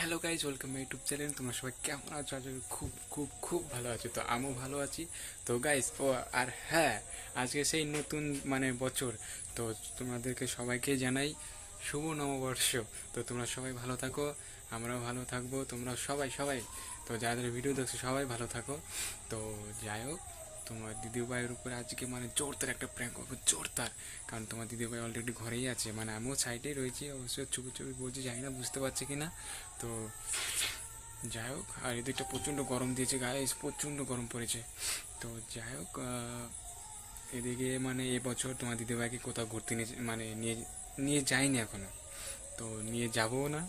Hello guys welcome YouTube channel তোমরা সবাই কেমন আছো? আজ খুব খুব খুব ভালো আছো। তো আমিও ভালো আছি। তো গাইজ ও, আর হ্যাঁ আজকে সেই নতুন মানে বছর। তো তোমাদেরকে সবাইকে জানাই শুভ নববর্ষ। তো তোমরা সবাই ভালো থাকো, আমরাও ভালো থাকব। তোমরা সবাই সবাই, তো যাদের ভিডিও দেখছ, সবাই ভালো থাকো। তো যাই হোক তোমার দিদিভাইয়ের উপরে আজকে মানে জোরদার একটা প্র্যাঙ্ক করব, জোরদার। কারণ তোমার দিদিভাই অলরেডি ঘরেই আছে মানে আমিও সাইডেই রয়েছি, অবশ্য চুপি চুপি বলছি, জানি না, বুঝতে পারছি কি না তো যাই হোক, আর এদিকটা প্রচণ্ড গরম দিয়েছে, গায়ে প্রচণ্ড গরম পড়েছে। তো যাই হোক এদিকে মানে এবছর তোমার দিদিভাইকে কোথাও ঘুরতে নিয়ে মানে নিয়ে নিয়ে যাইনি এখনও। তো নিয়ে যাব না।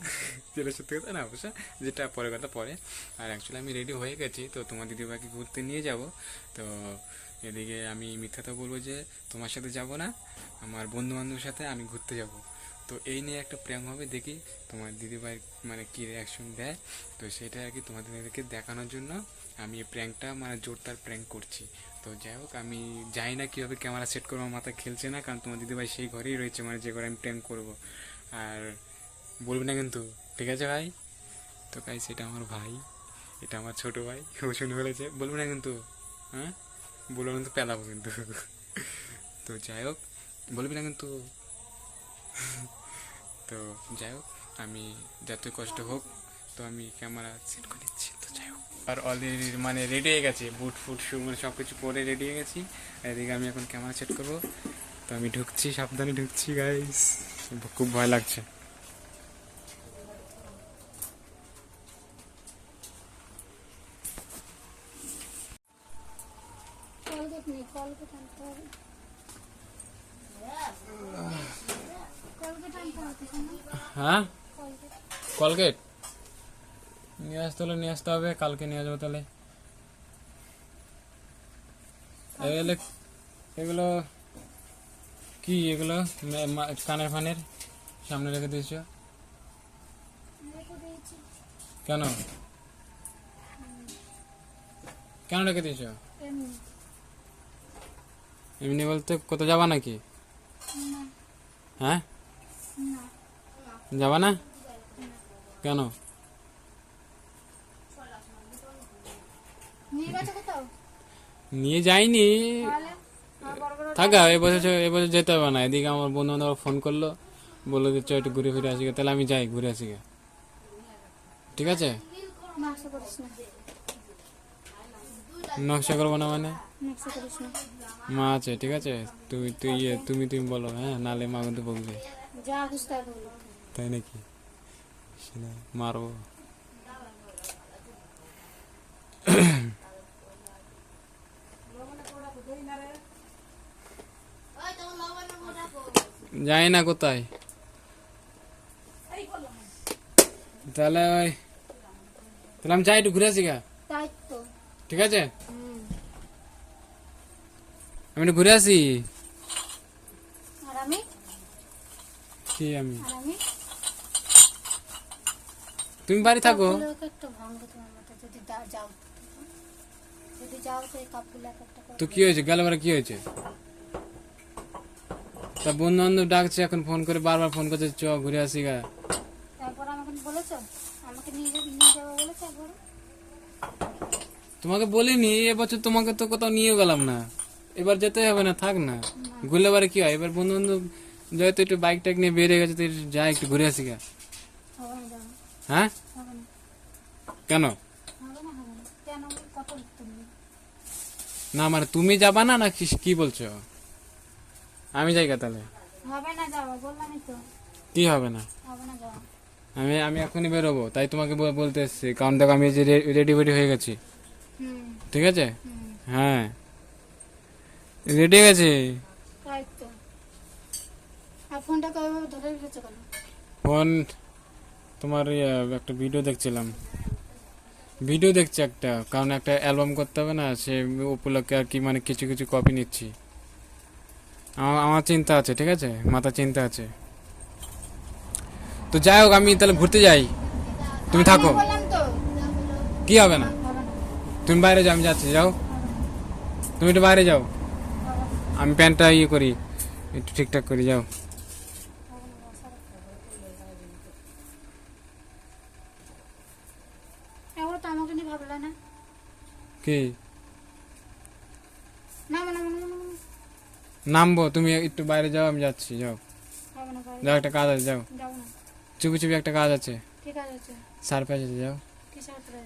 যেটা সত্যি কথা না, অবশ্য যেটা পরে কথা পরে। আর অ্যাকচুয়ালি আমি রেডি হয়ে গেছি, তো তোমার দিদিভাইকে ঘুরতে নিয়ে যাব। তো এদিকে আমি মিথ্যাটা বলব যে, তোমার সাথে যাব না, আমার বন্ধু বান্ধবের সাথে আমি ঘুরতে যাব। তো এই নিয়ে একটা প্রেম হবে, দেখি তোমার দিদিভাই মানে কী রিয়াকশন দেয়। তো সেটা আর কি তোমাদেরকে দেখানোর জন্য আমি এই প্র্যাঙ্কটা মানে জোরদার প্র্যাঙ্ক করছি। তো যাই হোক, আমি জানি না কীভাবে ক্যামেরা সেট করব মাথা খেলছে না, কারণ তোমার দিদিভাই সেই ঘরেই রয়েছে মানে যে ঘরে আমি প্র্যাঙ্ক করব। আর বলবি না কিন্তু, ঠিক আছে ভাই? তো ভাই সেটা আমার ভাই, এটা আমার ছোট ভাই, ও শুনে ফেলেছে। বলবি না কিন্তু হ্যাঁ? বলব কিন্তু পেলাবো কিন্তু। তো যাই হোক, বলবি না কিন্তু। তো যাই হোক, আমি যত কষ্ট হোক, তো আমি ক্যামেরা সেট করে নিচ্ছি তো যাই হোক। আর অলরেডি মানে রেডি হয়ে গেছে বুট ফুট শু মানে সব কিছু পরে রেডি হয়ে গেছি। এদিকে আমি এখন ক্যামেরা সেট করব। তো আমি ঢুকছি সাবধানে ঢুকছি গাইস খুব ভয় লাগছে। হ্যাঁ? কলগেট নিয়ে আসতে হলে নিয়ে আসতে হবে কালকে নিয়ে আসব তাহলে। এগুলো এগুলো কি এগুলো? মা- কানের ফানের সামনে রেখে দিয়েছ? কেন? কেন রেখে দিয়েছ? এমনি বলতে কোথাও যাবা নাকি? হ্যাঁ? যাবা না? কেন? নিয়ে যাইনি তাহলে আর বড় বড় থাকা এবছর এবছর যেতে হবে না। এদিকে আমার বন্ধু বান্ধব ফোন করল বলল যে চ একটু ঘুরে ফিরে আসি তাহলে আমি যাই ঘুরে আসি। ঠিক আছে? নকশা করব না মানে? মা আছে ঠিক আছে? তুই তুই ইয়ে, তুমি তুমি বলো হ্যাঁ? নালে মা কিন্তু বলবে তাই নাকি? মারবো। যাই না কোথায়? তাহলে ওই তাহলে আমি যাই একটু ঘুরে আসি গা। ঠিক আছে? আমি একটু ঘুরে আসি। কি আমি? তুমি বাড়ি থাকো। তো কি হয়েছে? গেল কি হয়েছে? তা বন্ধু বান্ধব ডাকছে এখন ফোন করে বারবার ফোন করছে চ ঘুরে আসি গা। তারপর আমাকে বলেছ? আমাকে নিয়ে যাবে নিয়ে যাব বলেছ একবার? তোমাকে বলিনি এবছর তোমাকে তো কোথাও নিয়ে গেলাম না। এবার যেতে হবে না থাক না। ঘুরলে বারে কি হয়? এবার বন্ধু বান্ধব যেহেতু একটু বাইক টাইক নিয়ে বেরিয়ে গেছে তো একটু যাই একটু ঘুরে আসি গা। হ্যাঁ? কেন? না মানে তুমি যাবা না না কি বলছো? আমি যাই তাহলে। হবে না যাব বললামই তো। কি হবে না? হবে না যাওয়া। আমি আমি এখনই বেরোবো তাই তোমাকে বল- বলতে এসছি। কারণ দেখো আমি যে রেডি ফেডি হয়ে গেছি। ঠিক আছে? হ্যাঁ। রেডি হয়ে গেছে ফোন তোমার ইয়ে, একটা ভিডিও দেখছিলাম। ভিডিও দেখছি একটা কারণ একটা অ্যালবাম করতে হবে না সে উপলক্ষে আর কি মানে কিছু কিছু কপি নিচ্ছি। আমার আমার চিন্তা আছে ঠিক আছে? মাথা চিন্তা আছে। তো যাই হোক আমি তাহলে ঘুরতে যাই। তুমি থাকো। কি হবে না? তুমি বাইরে যাও আমি যাচ্ছি যাও। তুমি একটু বাইরে যাও। আমি প্যান্টটা ইয়ে করি একটু ঠিকঠাক করি যাও। কি না না না না নামবো তুমি একটু বাইরে যাও আমি যাচ্ছি যাও। যাও একটা কাজ আছে যাও। চুপি চুপি একটা কাজ আছে। সারপ্রাইজ আছে যাও।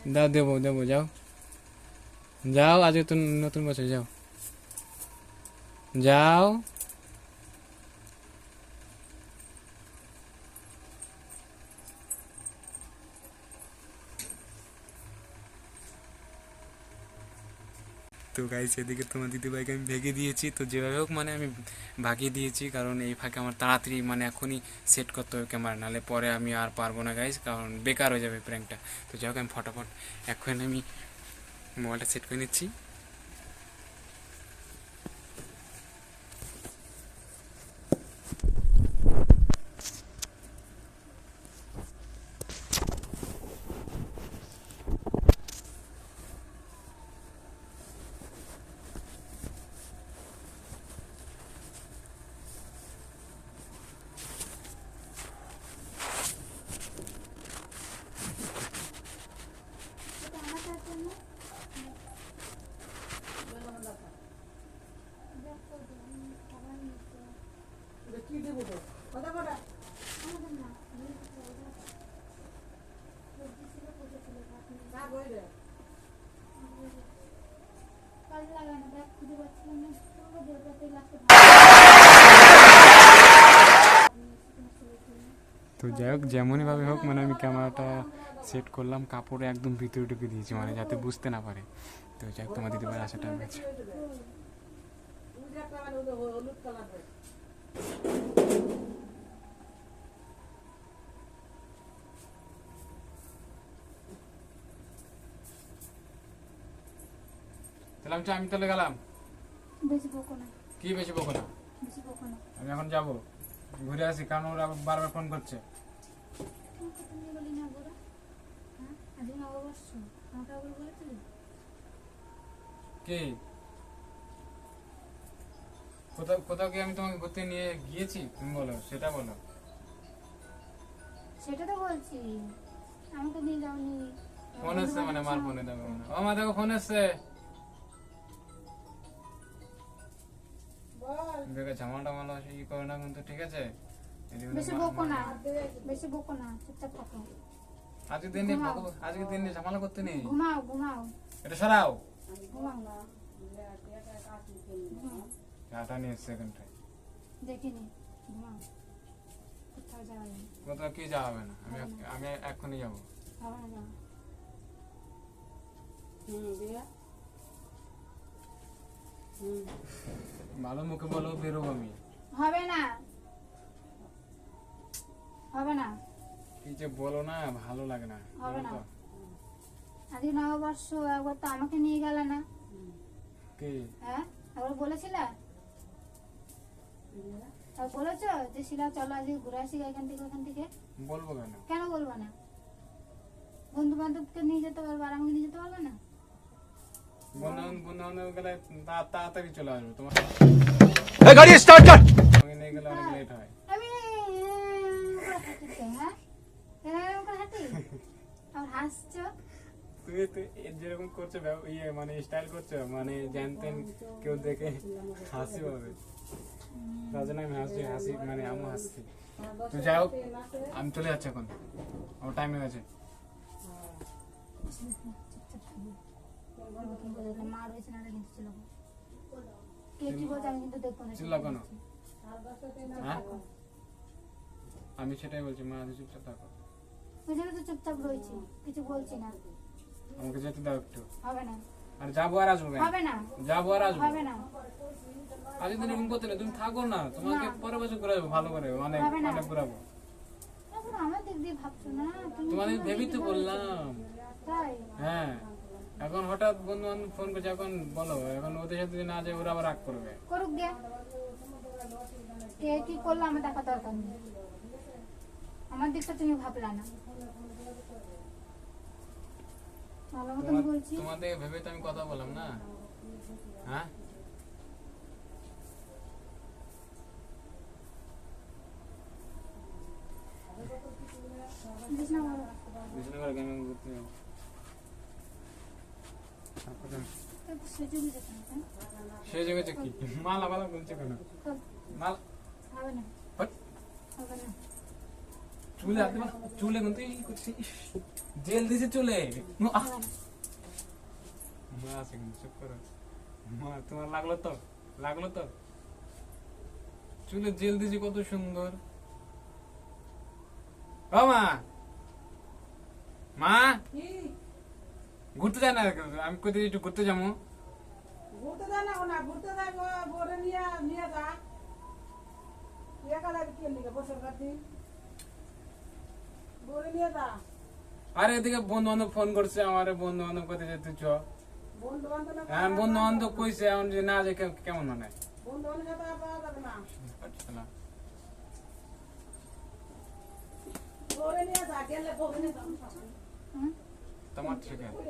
দাও দেবো দেবো যাও। যাও আজকে তো নতুন বছর যাও। যাও। তো গাইস এদিকে তোমার দিদিভাইকে আমি ভেঙে দিয়েছি। তো যেভাবে হোক মানে আমি ভাগিয়ে দিয়েছি, কারণ এই ফাঁকে আমার তাড়াতাড়ি মানে এখনই সেট করতে হবে ক্যামেরা নাহলে পরে আমি আর পারব না গাইস কারণ বেকার হয়ে যাবে প্র্যাঙ্কটা তো যাই হোক, আমি ফটাফট এখন আমি মোবাইলটা সেট করে নিচ্ছি কাজে লাগায় না ব্যাগ খুঁজে পাচ্ছিলাম না পুরো দেড়টাতে লাস্টে তো যাই হোক যেমনই ভাবে হোক মানে আমি ক্যামেরাটা সেট করলাম, কাপড়ে একদম ভিতরে ঢুকে দিয়েছি মানে যাতে বুঝতে না পারে। তো যাই হোক, তোমার আসার টাইম আছে তাহলে আমি তাহলে গেলাম। বেশি বকো না। কি বেশি বকো না? বেশি বকো না। আমি এখন যাব। ঘুরে আসি কারণ ওরা বারবার ফোন করছে। কি? কোথাও কোথাও কি আমি তোমাকে ঘুরতে নিয়ে গিয়েছি? তুমি বলো সেটা বলো। সেটা তো বলছি। আমাকে নিয়ে যাওনি। ফোন এসছে মানে মার ফোনে দেখো ও মা দেখো ফোন এসছে। বেকার ঝামাটা মালা ই করে না কিন্তু ঠিক আছে? বেশি বকো না বেশি বকো না চুপচাপ থাকো। আজকে দিন নেই আজকে দিন নেই ঝামেলা করতে নেই? ঘুমাও ঘুমাও। এটা সরাও। ঘুমাও। না চাটা নিয়ে এখানটায়। দেখিনি ঘুমাও। কোথাও যাওয়া কোথাও কি যাওয়া হবে না? আমি আমি এক্ষুনি যাব। হবে না যাওয়া ভালো মুখে বলো বেরোবো আমি। হবে না। হবে না। কি যে বলো না ভালো লাগে না। হবে না। তো? আজকে নববর্ষ একবার তো আমাকে নিয়ে গেলে না। কি? হ্যাঁ? একবার বলেছিলে? আর বলেছ যে শিলা চলো আজকে ঘুরে আসি এখান থেকে ওখান থেকে? বলব কেন? কেন বলব না? বন্ধু বান্ধবকে নিয়ে যেতে পারবে আর আমাকে নিয়ে যেতে পারবে না? বন্ধু বন্ধু গেলে তাড়াতাড়ি চলে আসব তোমার গাড়ি স্টার্ট কর সঙ্গে নিয়ে গেলে অনেক লেট হয় আমি হ্যাঁ হাসছো তুমি তো যেরকম করছ ইয়ে মানে স্টাইল করছ মানে জানতেন কেউ দেখে হাসি হবে তার জন্য আমি হাসি হাসি মানে আমি হাসছি তো যাই হোক আমি চলে যাচ্ছি এখন আমার টাইম হয়ে গেছে আমাকে বলে দিলাম, মা রয়েছে না কিন্তু ছিল কে কি বলছে আমি কিন্তু দেখব না চিল্লা কেন হ্যাঁ? আমি সেটাই বলছি মা আজ চুপচাপ থাকো। তো চুপচাপ রয়েছি কিছু বলছি না। আমাকে যেতে দাও একটু। হবে না। আর যাব আর আসব হবে না। যাব আর আসব। হবে না। আজ দিন এরকম করতে না তুমি থাকো না। তোমাকে পরে বছর ঘুরাবো ভালো করে অনেক। অনেক ঘুরাবো। আমার দিক দিয়ে ভাবছ না তোমাদের ভেবেই তো বললাম। হ্যাঁ। এখন হঠাৎ বন্ধু বান্ধব ফোন করছে এখন বলো এখন ওদের সাথে যদি না যায় ওরা আবার রাগ করবে। করুক গে। কে কি করল আমার দেখা দরকার নেই। আমার দিকটা তুমি ভাবলা না। ভালো মতন বলছি তোমাদের ভেবে তো আমি কথা বললাম না। হ্যাঁ বুঝিস না বলো। বিষ্ণুগড় গেমিং ঘুরতে যাব তারপরে একটু সেজে গুজে খান, হ্যাঁ? সে জায়গায় কি? মালা মালা বলছে কেন খোল। হবে না হবে না চুলে হাতে চুলে কিন্তু এই করছি। জেল দিছে চুলে। আহ! হবে না মা আছে কিন্তু চুপ করো। মা তোমার লাগল তো? লাগল তো? চুলে জেল দিছি কত সুন্দর। মা। মা। ঘুরতে যায় না আমি কোথায় একটু ঘুরতে যাব? ঘুরতে যায় না না ঘুরতে যায় ব- বলে নিয়ে নিয়ে যা। একা যাবি কে লিখে বসে কাটি? নিয়ে যা। আরে এদিকে বন্ধু বান্ধব ফোন করছে আমার বন্ধু বান্ধব কোথায় যেতে চ। বন্ধু বান্ধব হ্যাঁ বন্ধু বান্ধব কইছে এখন যদি না কে- কেমন মানে? বন্ধু বান্ধব সাথে আর পাওয়া যাবে না। বলে নিয়ে যা গেলে বলে নিয়ে যা তোমার ঠিক আছে।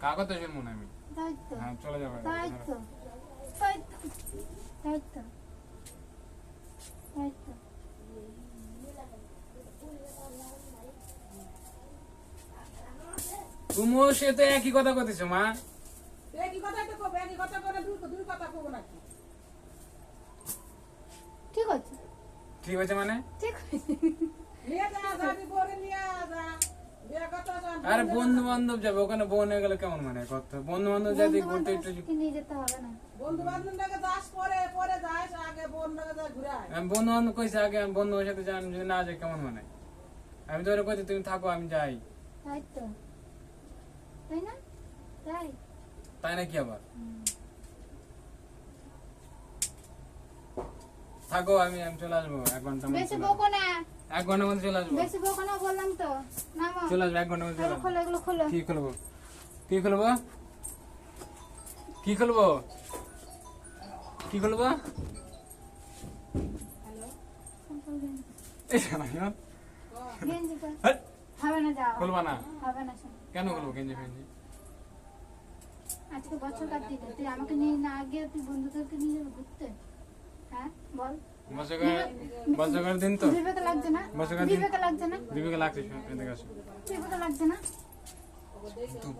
কাগজে শুনব না আমি? হ্যাঁ চলে যাবে। তাই তো তাই তো তাই তো তাই তো তুমিও সাথে একই কথা কইতেছো মা। একই কথা তো কবে একই কথা করে দুই দুই কথা কবো নাকি? ঠিক আছে। ঠিক আছে মানে? ঠিক আছে। নিয়ে যা যাবি নিয়ে আরে বন্ধু বান্ধব যাবে ওখানে বোন হয়ে গেলে কেমন মানে কথা? বন্ধু বান্ধব যদি ঘুরতে একটু নিয়ে যেতে হবে না। বন্ধু বান্ধবটাকে যাস পরে পরে যাস আগে বন্ধুকে যা ঘুরে আয়। আমি বন্ধু বান্ধব কইছে আগে আমি বন্ধুর সাথে যান যদি না যায় কেমন মানে? আমি তো কইতে তুমি থাকো আমি যাই। তাই তো। তাই না? তাই। তাই নাকি আবার? থাকো আমি আমি চলে আসব এক ঘণ্টা বেশি বকো না। এক ঘণ্টার মধ্যে চলে আসব। বেশি বকো না বললাম তো। নামো। চলে আসব এক ঘণ্টার মধ্যে চলে খোলো এগুলো খোলো। কি খুলবো? কি খুলবো? কি খুলবো? কি খুলবো? না খুলবা কেন খুলবো গেঞ্জি ফেঞ্জি? আজকে বছর কাটতে তুই আমাকে নিয়ে না গিয়ে তুই বন্ধুদেরকে নিয়ে যাবে ঘুরতে? হ্যাঁ? বল। বছর দিন তো? বিবেকে লাগছে না? বছরের দিন- বিবেকে লাগছে না? দিবিকে লাগছে এদিকে আসো। বিবেকে লাগছে না? কিন্তু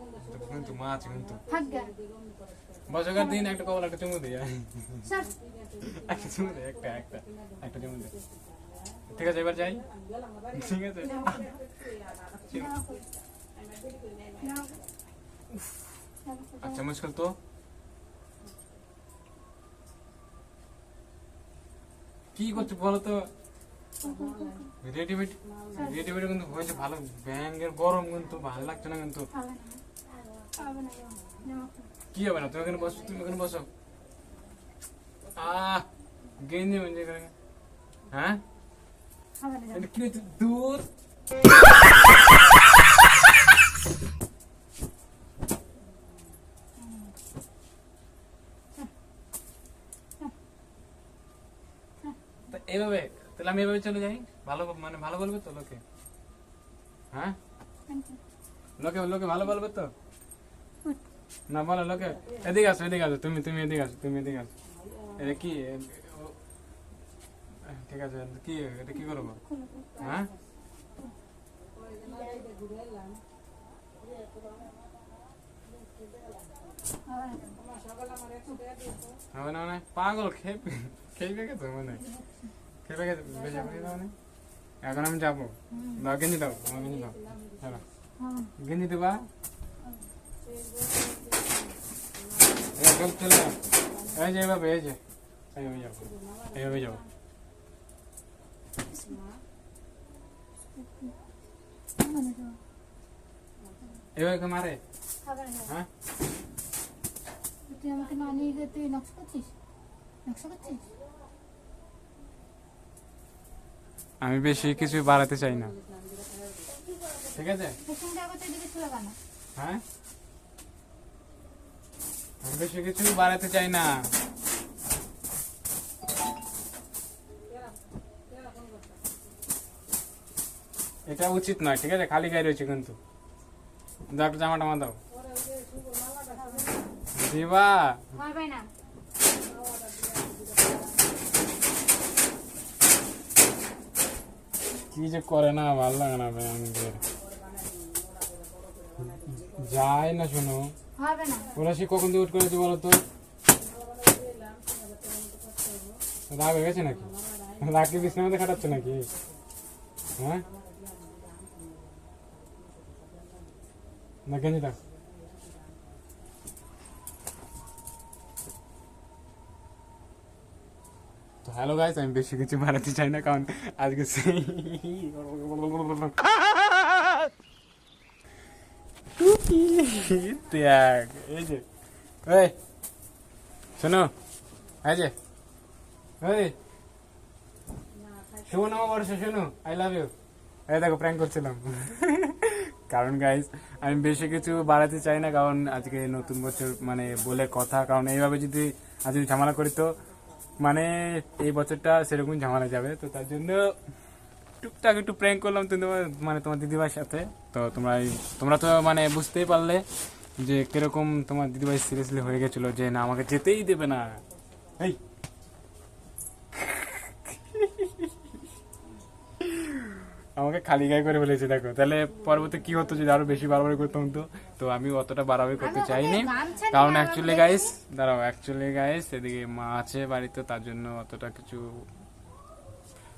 কিন্তু মা আছে কিন্তু। থাক দিন একটা কবল একটা চুমু দিই। সব একটা চুমু দে একটা একটা একটা চুমু দে ঠিক আছে এবার যাই। ঠিক আছে। আচ্ছা মুশকিল তো? কি করছ বলো তো রেডিমেড রেডিমেড কিন্তু হয়েছে ভালো। ব্যাঙ্গের গরম কিন্তু ভালো লাগছে না কিন্তু। কি হবে না? তুমি এখানে বসো তুমি এখানে বসো। আহ! গেঞ্জি মেঞ্জি করে হ্যাঁ? কি হয়েছে? দূর এইভাবে, তাহলে আমি এভাবে চলে যাই? ভালো মানে ভালো বলবে তো লোকে? হ্যাঁ? লোকে লোকে ভালো বলবে তো? না, বলো লোকে। এদিকে আসো এদিকে আসো, তুমি তুমি এদিকে আসো, তুমি এদিকে আসো। এটা কি? ঠিক আছে, কি, এটা কি করব। হ্যাঁ? হবে না মানে পাগল খেয়ে খেয়ে গেছে মানে? খেয়ে গেছে বেশি করে মানে? এখন আমি যাব। দাও গেঞ্জি দাও আমার গেঞ্জি দাও। হ্যাঁ। গেঞ্জি দেবা? চলে এই যে এভাবে এই যে। এইভাবে যাব। এইভাবে যাব। এভাবে মারে। হ্যাঁ? তুই আমাকে না নিয়ে গিয়ে তুই নকশা করছিস? নকশা করছিস? আমি বেশি কিছু বাড়াতে চাই না। ঠিক আছে? হ্যাঁ? আমি বেশি কিছু বাড়াতে চাই না। এটা উচিত নয় ঠিক আছে? খালি গায়ে রয়েছে কিন্তু। দাও একটা জামা টামা দাও। দিবা। না। কি যে করে না ভালো লাগে না আমাদের। যায় না শোনো। ওরা সে কখন দিয়ে উঠ করেছে বলো তো? রাগ হয়ে গেছে নাকি? রাগকে বিছনাতে খাটাচ্ছে নাকি? হ্যাঁ? না গেঞ্জিটা। তো হ্যালো গাইস আমি বেশি কিছু বাড়াতে চাই না, কারণ আজকে ত্যাগ। এই যে, এই, শোনো, এই যে, এই। শুভ নববর্ষ, শোনো আই লাভ ইউ এই দেখো প্র্যাঙ্ক করছিলাম। কারণ গাইস আমি বেশি কিছু বাড়াতে চাই না, কারণ আজকে নতুন বছর মানে বলে কথা, কারণ এইভাবে যদি আজকে ঝামেলা করি তো মানে এই বছরটা সেরকম ঝামেলা যাবে। তো তার জন্য টুকটাক একটু প্র্যাঙ্ক করলাম তুমি মানে তোমার দিদিভাইয়ের সাথে। তো তোমরা তোমরা তো মানে বুঝতেই পারলে যে কীরকম তোমার দিদিভাই সিরিয়াসলি হয়ে গেছিল যে না, আমাকে যেতেই দেবে না। এই আমাকে খালি গায়ে করে ফেলেছে দেখো তাহলে পরবর্তী কি হতো যদি আরও বেশি বাড়াবাড়ি করতাম তো তো আমি অতটা বাড়াবাড়ি করতে চাইনি কারণ অ্যাকচুয়ালি গাইস দাঁড়াও অ্যাকচুয়ালি গাইস এদিকে মা আছে বাড়িতে তার জন্য অতটা কিছু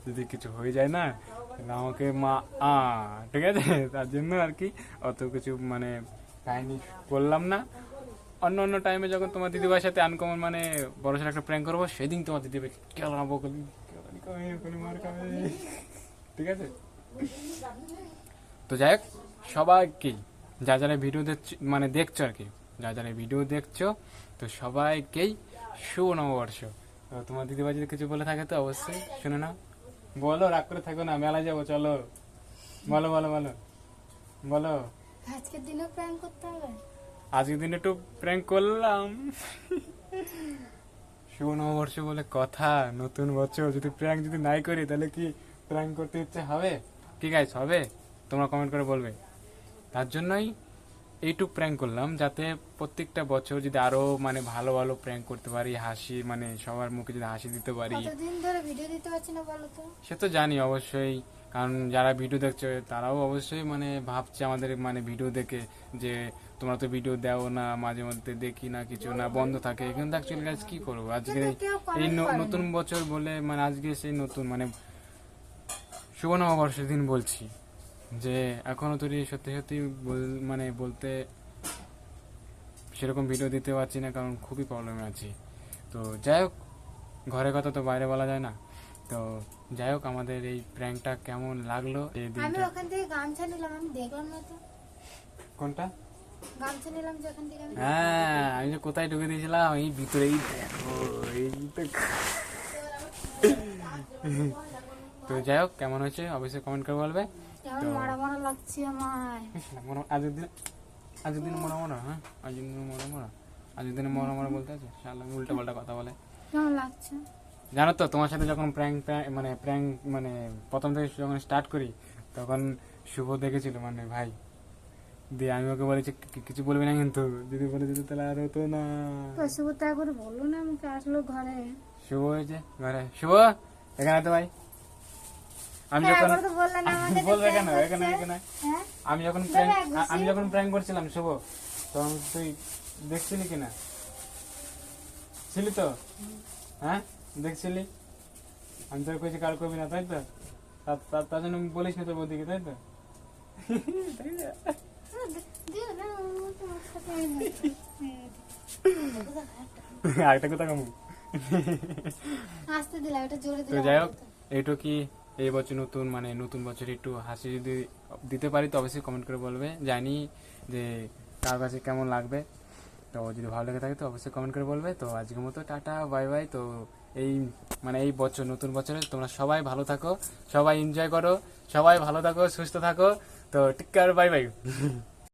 যদি কিছু হয়ে যায় না তাহলে আমাকে মা আ ঠিক আছে তার জন্য আর কি অত কিছু মানে কাহিনী বললাম না অন্য অন্য টাইমে যখন তোমার দিদিভাইয়ের সাথে আনকমন মানে বড় সড়ো একটা প্র্যাঙ্ক করব সেদিন তোমার দিদিভাই কেলাবো খাবে ঠিক আছে তো যাই হোক সবাইকেই যা যারা ভিডিও দেখছ মানে দেখছ আর কি যা যারা ভিডিও দেখছ তো সবাইকেই শুভ নববর্ষ তো তোমার দিদিভাই যদি কিছু বলে থাকে তো অবশ্যই শুনে নাও। বলো রাগ করে থাকো না মেলা যাব চলো। বলো বলো বলো। বলো। আজকের দিনে প্র্যাঙ্ক করতে হবে? আজকের দিন একটু প্র্যাঙ্ক করলাম। শুভ নববর্ষ বলে কথা নতুন বছর যদি প্র্যাঙ্ক যদি নাই করি তাহলে কি প্র্যাঙ্ক করতে ইচ্ছে হবে? কি গাইস হবে? তোমরা কমেন্ট করে বলবে। তার জন্যই এইটুক প্র্যাঙ্ক করলাম যাতে প্রত্যেকটা বছর যদি আরও মানে ভালো ভালো প্র্যাঙ্ক করতে পারি হাসি মানে সবার মুখে যদি হাসি দিতে পারি। কতদিন ধরে ভিডিও দিতে পারছি না বলো তো? সে তো জানি অবশ্যই কারণ যারা ভিডিও দেখছে তারাও অবশ্যই মানে ভাবছে আমাদের মানে ভিডিও দেখে যে তোমরা তো ভিডিও দাও না মাঝে মধ্যে দেখি না কিছু না বন্ধ থাকে। কিন্তু অ্যাকচুয়ালি গাছ কি করব? আজকে এই। নতুন বছর বলে মানে আজকে সেই নতুন মানে শুভ নববর্ষের দিন বলছি। যে এখনও তৈরি সত্যি সত্যি মানে বলতে সেরকম ভিডিও দিতে পারছি না কারণ খুবই প্রবলেমে আছি। তো যাই হোক ঘরের কথা তো বাইরে বলা যায় না। তো যাই হোক আমাদের এই প্র্যাঙ্কটা কেমন লাগল এই আমি ওখান থেকে গামছা নিলাম আমি দেখলাম না তো। কোনটা? গামছা নিলাম যে ওখান থেকে হ্যাঁ আমি যে কোথায় ঢুকে দিয়েছিলাম এই ভিতরেই দেখো এই তো যাই হোক কেমন হয়েছে? অবশ্যই কমেন্ট করে বলবে। মারা মারা লাগছে আমায়। আজকের দিন আজকের দিনে মরা মরা হ্যাঁ? আজকের দিনে মরা মরা আজকের দিনে মরা মরা বলতে আছে? শালা উল্টা পাল্টা কথা বলে। কেমন লাগছে? জানো তো তোমার সাথে যখন প্র্যাঙ্ক মানে প্র্যাঙ্ক মানে প্রথম থেকে যখন স্টার্ট করি তখন শুভ দেখেছিল মানে ভাই দিয়ে আমি ওকে বলেছি কিছু বলবি না কিন্তু? যদি বলে দিত তাহলে আর হতো না। শুভ তা করে বলল না আমাকে আসলো ঘরে। শুভ হয়েছে ঘরে। শুভ এখানে তো ভাই। আমি হ্যাঁ, যখন একবার তো বললে না আমাকে যে বলবে কেন? এখানে এখানে। হ্যাঁ? আমি যখন আমি যখন প্র্যাঙ্ক করছিলাম শুভ তখন তুই দেখছিলি কিনা ছিলি তো? হ্যাঁ? দেখছিলি? আমি তোর কইছি কার করবি না তাই তো? তার জন্য বলিস না তোর বৌদিকে তাই তো। আরেকটা কথা কম। আসতে দিলাম এটা জোরে তো দিলাম। যাই হোক এইটু কি এই বছর নতুন মানে নতুন বছর একটু হাসি যদি দিতে পারি, তো অবশ্যই কমেন্ট করে বলবে। জানি যে কার কাছে কেমন লাগবে। তো যদি ভালো লেগে থাকে, তো অবশ্যই কমেন্ট করে বলবে। তো আজকের মতো টাটা বাই বাই তো এই মানে এই বছর, নতুন বছরে তোমরা সবাই ভালো থাকো, সবাই এনজয় করো, সবাই ভালো থাকো, সুস্থ থাকো। তো টিকার বাই বাই